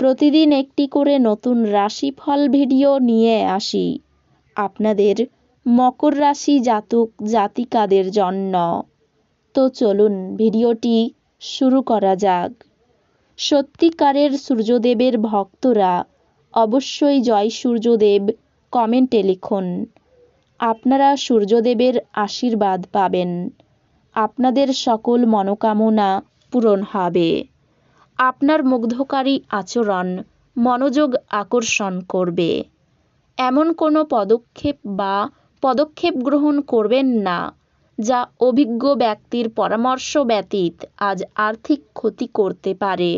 প্রতিদিন একটি করে নতুন রাশিফল ভিডিও নিয়ে আসি। আপনাদের মকর রাশি জাতক জাতিকাদের জন্য। তো চলুন ভিডিওটি শুরু করা যাক। সত্যিকারের সূর্যদেবের ভক্তরা অবশ্যই জয় সূর্যদেব কমেন্টে লিখুন। আপনারা সূর্যদেবের আশীর্বাদ পাবেন। আপনাদের সকল মনোকামনা পূরণ হবে। আপনার মুগ্ধকারী আচরণ, মনোযোগ আকর্ষণ করবে। এমন কোনো পদক্ষেপ বা পদক্ষেপ গ্রহণ করবেন না, যা অভিজ্ঞ ব্যক্তির পরামর্শ ব্যতীত আজ আর্থিক ক্ষতি করতে পারে।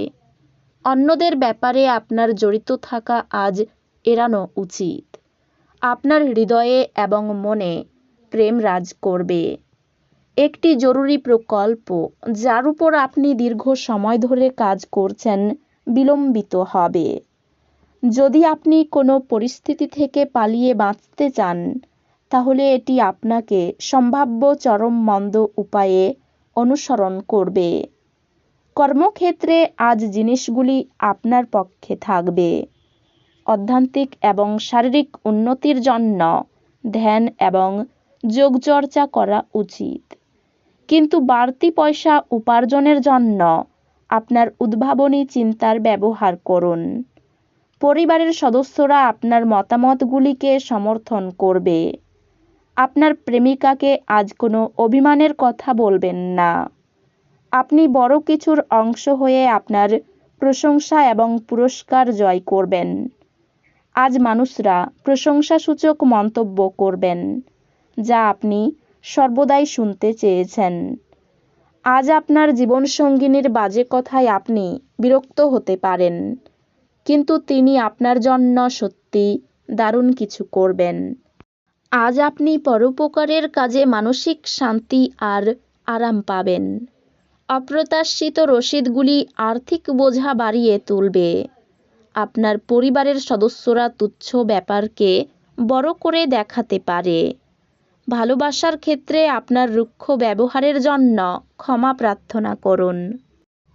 অন্যদের ব্যাপারে আপনার জড়িত থাকা আজ এড়ানো উচিত। আপনার হৃদয়ে এবং মনে প্রেম রাজ করবে। একটি জরুরি প্রকল্প, যার উপর আপনি দীর্ঘ সময় ধরে কাজ করছেন, বিলম্বিত হবে। যদি আপনি কোনো পরিস্থিতি থেকে পালিয়ে বাঁচতে চান, তাহলে এটি আপনাকে সম্ভাব্য চরম মন্দ উপায়ে অনুসরণ করবে। কর্মক্ষেত্রে আজ জিনিসগুলি আপনার পক্ষে থাকবে। অধ্যান্তিক এবং শারীরিক উন্নতির জন্য ধ্যান এবং যোগচর্চা করা উচিত। কিন্তু বাড়তি পয়সা উপার্জনের জন্য আপনার উদ্ভাবনী চিন্তার ব্যবহার করুন। পরিবারের সদস্যরা আপনার মতামতগুলিকে সমর্থন করবে। আপনার প্রেমিকাকে আজ কোনো অভিমানের কথা বলবেন না। আপনি বড় কিছুর অংশ হয়ে আপনার প্রশংসা এবং পুরস্কার জয় করবেন। আজ মানুষরা প্রশংসাসূচক মন্তব্য করবেন, যা আপনি সর্বদাই শুনতে চেয়েছেন। আজ আপনার জীবনসঙ্গিনীর বাজে কথায় আপনি বিরক্ত হতে পারেন, কিন্তু তিনি আপনার জন্য সত্যি দারুণ কিছু করবেন। আজ আপনি পরোপকারের কাজে মানসিক শান্তি আর আরাম পাবেন। অপ্রত্যাশিত রসিদগুলি আর্থিক বোঝা বাড়িয়ে তুলবে। আপনার পরিবারের সদস্যরা তুচ্ছ ব্যাপারকে বড় করে দেখাতে পারে। ভালোবাসার ক্ষেত্রে আপনার রুক্ষ ব্যবহারের জন্য ক্ষমা প্রার্থনা করুন।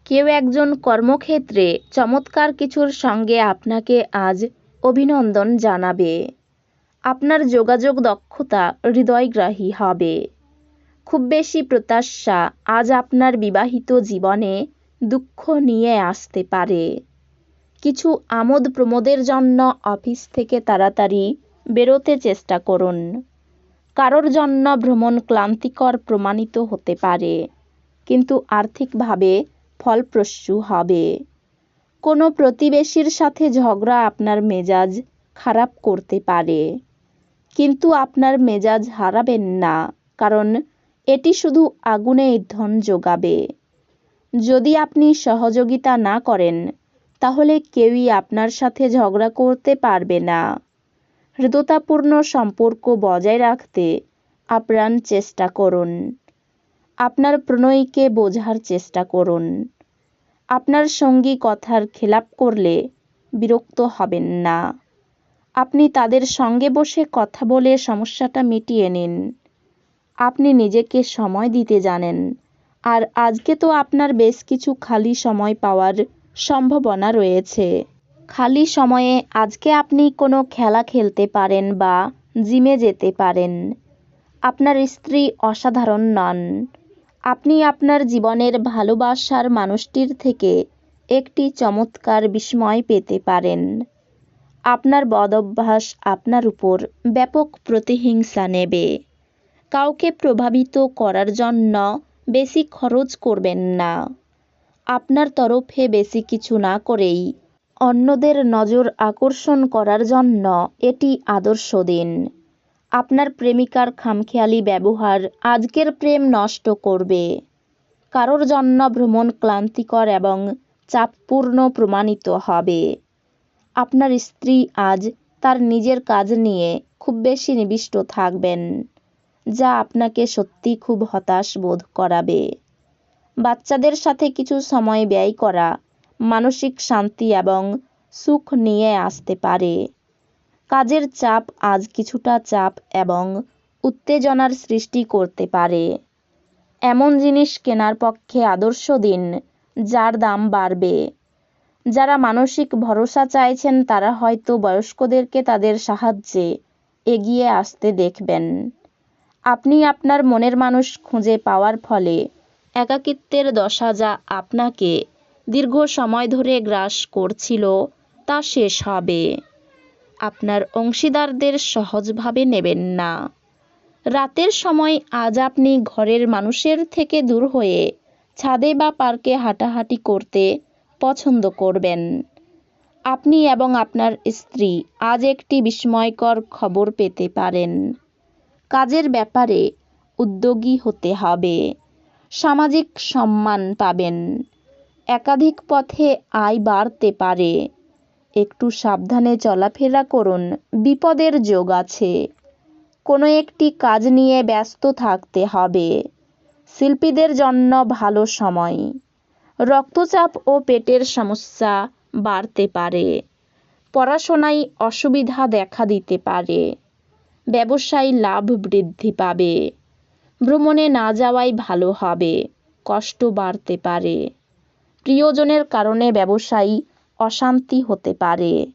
কেউ একজন কর্মক্ষেত্রে চমৎকার কিছুর সঙ্গে আপনাকে আজ অভিনন্দন জানাবে। আপনার যোগাযোগ দক্ষতা হৃদয়গ্রাহী হবে। খুব বেশি প্রত্যাশা আজ আপনার বিবাহিত জীবনে দুঃখ নিয়ে আসতে পারে। কিছু আমোদ প্রমোদের জন্য অফিস থেকে তাড়াতাড়ি বেরোতে চেষ্টা করুন। কারোর জন্য ভ্রমণ ক্লান্তিকর প্রমাণিত হতে পারে, কিন্তু আর্থিকভাবে ফলপ্রসূ হবে। কোনো প্রতিবেশীর সাথে ঝগড়া আপনার মেজাজ খারাপ করতে পারে, কিন্তু আপনার মেজাজ হারাবেন না, কারণ এটি শুধু আগুনে ইন্ধন যোগাবে। যদি আপনি সহযোগিতা না করেন, তাহলে কেউই আপনার সাথে ঝগড়া করতে পারবে না। হৃদতাপূর্ণ সম্পর্ক বজায় রাখতে আপ্রাণ চেষ্টা করুন। আপনার প্রণয়ীকে বোঝার চেষ্টা করুন। আপনার সঙ্গী কথার খেলাপ করলে বিরক্ত হবেন না। আপনি তাদের সঙ্গে বসে কথা বলে সমস্যাটা মিটিয়ে নিন। আপনি নিজেকে সময় দিতে জানেন। আর আজকে তো আপনার বেশ কিছু খালি সময় পাওয়ার সম্ভাবনা রয়েছে। খালি সময়ে আজকে আপনি কোনো খেলা খেলতে পারেন বা জিমে যেতে পারেন। আপনার স্ত্রী অসাধারণ নন। আপনি আপনার জীবনের ভালোবাসার মানুষটির থেকে একটি চমৎকার বিস্ময় পেতে পারেন। আপনার বদভ্যাস আপনার উপর ব্যাপক প্রতিহিংসা নেবে। কাউকে প্রভাবিত করার জন্য বেশি খরচ করবেন না। আপনার তরফে বেশি কিছু না করেই অন্যদের নজর আকর্ষণ করার জন্য এটি আদর্শ দিন। আপনার প্রেমিকার খামখেয়ালি ব্যবহার আজকের প্রেম নষ্ট করবে। কারোর জন্য ভ্রমণ ক্লান্তিকর এবং চাপপূর্ণ প্রমাণিত হবে। আপনার স্ত্রী আজ তার নিজের কাজ নিয়ে খুব বেশি নিবিষ্ট থাকবেন, যা আপনাকে সত্যি খুব হতাশ বোধ করাবে। বাচ্চাদের সাথে কিছু সময় ব্যয় করা মানসিক শান্তি এবং সুখ নিয়ে আসতে পারে। কাজের চাপ আজ কিছুটা চাপ এবং উত্তেজনার সৃষ্টি করতে পারে। এমন জিনিস কেনার পক্ষে আদর্শ দিন, যার দাম বাড়বে। যারা মানসিক ভরসা চাইছেন, তারা হয়তো বয়স্কদেরকে তাদের সাহায্যে এগিয়ে আসতে দেখবেন। আপনি আপনার মনের মানুষ খুঁজে পাওয়ার ফলে একাকিত্বের দশা যা আপনাকে দীর্ঘ সময় ধরে গ্রাস করছিল, তা শেষ হবে। আপনার অংশীদারদের সহজভাবে নেবেন না। রাতের সময় আজ আপনি ঘরের মানুষের থেকে দূর হয়ে ছাদে বা পার্কে হাঁটাহাঁটি করতে পছন্দ করবেন। আপনি এবং আপনার স্ত্রী আজ একটি বিস্ময়কর খবর পেতে পারেন। কাজের ব্যাপারে উদ্যোগী হতে হবে। সামাজিক সম্মান পাবেন। একাধিক পথে আয় বাড়তে পারে। একটু সাবধানে চলাফেরা করুন, বিপদের যোগ আছে। কোনো একটি কাজ নিয়ে ব্যস্ত থাকতে হবে। শিল্পীদের জন্য ভালো সময়। রক্তচাপ ও পেটের সমস্যা বাড়তে পারে। পড়াশোনায় অসুবিধা দেখা দিতে পারে। ব্যবসায় লাভ বৃদ্ধি পাবে। ভ্রমণে না যাওয়াই ভালো হবে, কষ্ট বাড়তে পারে। প্রিয়জনের কারণে ব্যবসায়ী অশান্তি হতে পারে।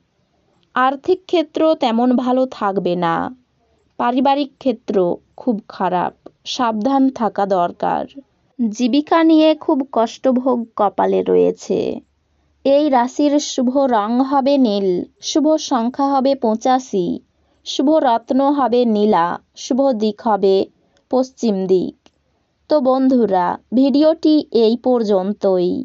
আর্থিক ক্ষেত্র তেমন ভালো থাকবে না। পারিবারিক ক্ষেত্র খুব খারাপ। সাবধান থাকা দরকার। জীবিকা নিয়ে খুব কষ্টভোগ কপালে রয়েছে। এই রাশির শুভ রং হবে নীল, শুভ সংখ্যা হবে পঁচাশি, শুভ রত্ন হবে নীলা, শুভ দিক হবে পশ্চিম দিক। তো বন্ধুরা, ভিডিওটি এই পর্যন্তই।